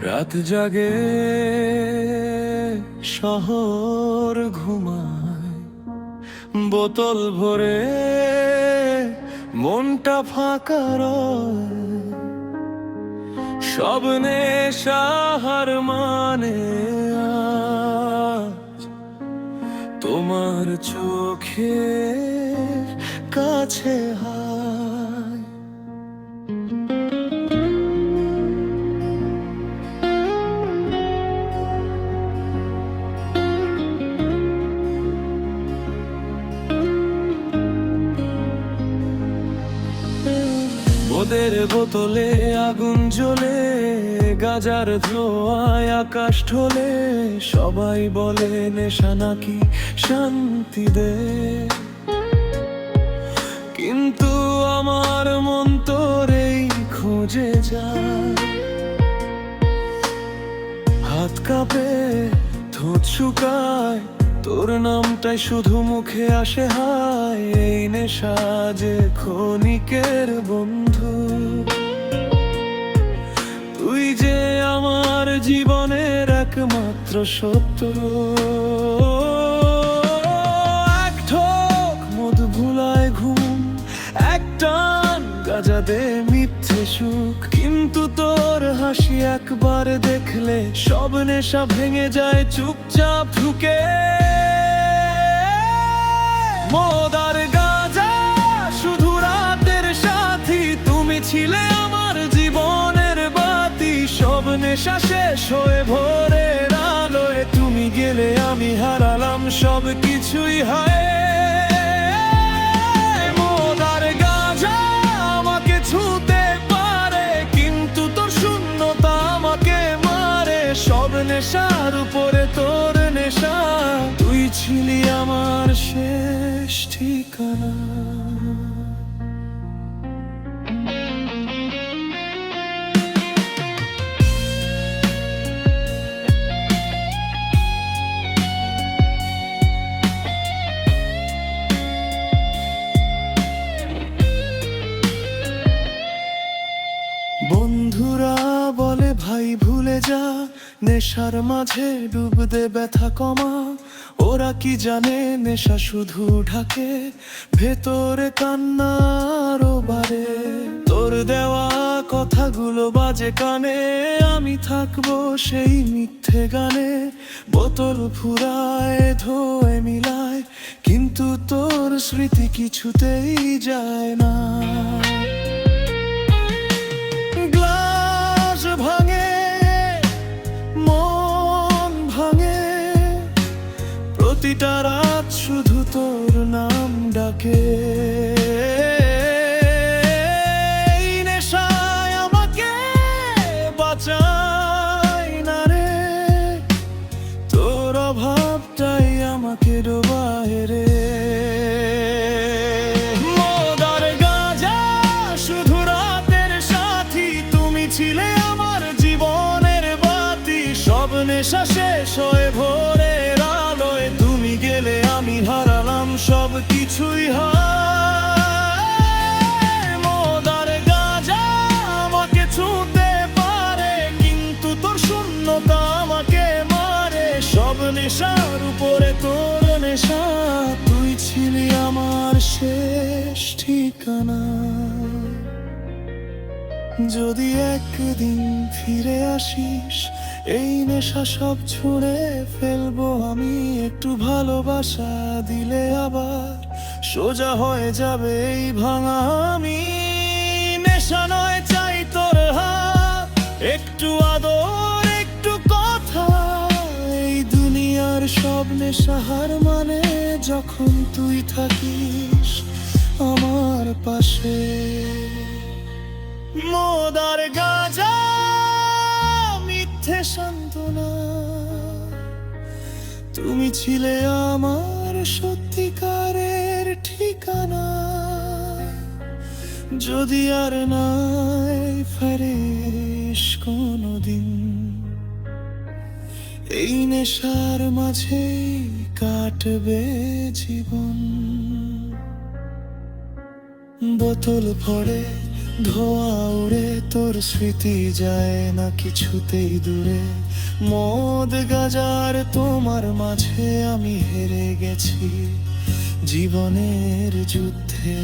রাত জাগে, শহর ঘুমায়, বোতল ভরে, মনটা ফাঁকা সব নেশাহার মানে তোমার চোখে কাছে হায় ওদের বোতলে আগুন জ্বলে, গাজার ধোয়ায় আকাশ ঢোলে, সবাই বলে, নেশা নাকি শান্তি দে কিন্তু আমার মন তোরেই খুঁজে যায়। হাত কাঁপে, ঠোঁট শুকায় তোর নামটাই শুধু মুখে আসে, হায়, এই নেশা যে ক্ষণিকের বন্ধু। তুই যে আমার জীবনের একমাত্র সত্য সুখ, কিন্তু তোর হাসি একবার দেখলে সব নেশা ভেঙে যায়, চুপচাপ ঢুকে। মোদার গাজা শুধু রাতের সাথী, তুমি ছিলে আমার জীবনের বাতি। সব নেশা শেষ হয়ে ভোরের আলোয়, তুমি গেলে আমি হারালাম সব কিছুই হয়। সব নেশার উপরে তোর নেশা। তুই ছিলি আমার শেষ ঠিকানা। বন্ধুরা বলে ভাই ভুলে যা। নেশার মাঝে ডুব দে ব্যথা কমা। ওরা কি জানে, নেশা শুধু ঢাকে। ভেতরে কান্নারও বারে তোর দেওয়া কথাগুলো বাজে কানে। আমি থাকব সেই মিথ্যে গানে। বোতল ফুরায় ধোয় মিলায়। কিন্তু তোর স্মৃতি কিছুতেই যায় না। প্রতিটা রাত শুধু তোর নাম ডাকে। আমি হারালাম, সব কিছুই মোদার গাজা আমাকে ছুঁতে পারে, কিন্তু তোর শূন্যতা আমাকে মারে। সব নেশার উপরে তোর নেশা, তুই ছিলি আমার শেষ ঠিকানা। যদি একদিন ফিরে আসিস, এই নেশা সব ছুঁড়ে ফেলব আমি। একটু ভালোবাসা দিলে আবার সোজা হয়ে যাবে এই ভাঙা আমি। নেশা নয়, চাই তোর হাত। একটু আদর, একটু কথা। এই দুনিয়ার সব নেশাহার মানে যখন তুই থাকিস আমার পাশে। মোদার গাজা, মিথ্যে সান্ত্বনা। তুমি ছিলে আমার সত্যিকারের ঠিকানা। যদি আর নাই ফেরিস কোনোদিন, এই নেশার মাঝে কাটবে জীবন। বোতল ভরে ধোয়া উড়ে, তোর স্মৃতি যায় না কিছুতেই দূরে। মদ গাজার তোমার মাঝে আমি হেরে গেছি জীবনের যুদ্ধে।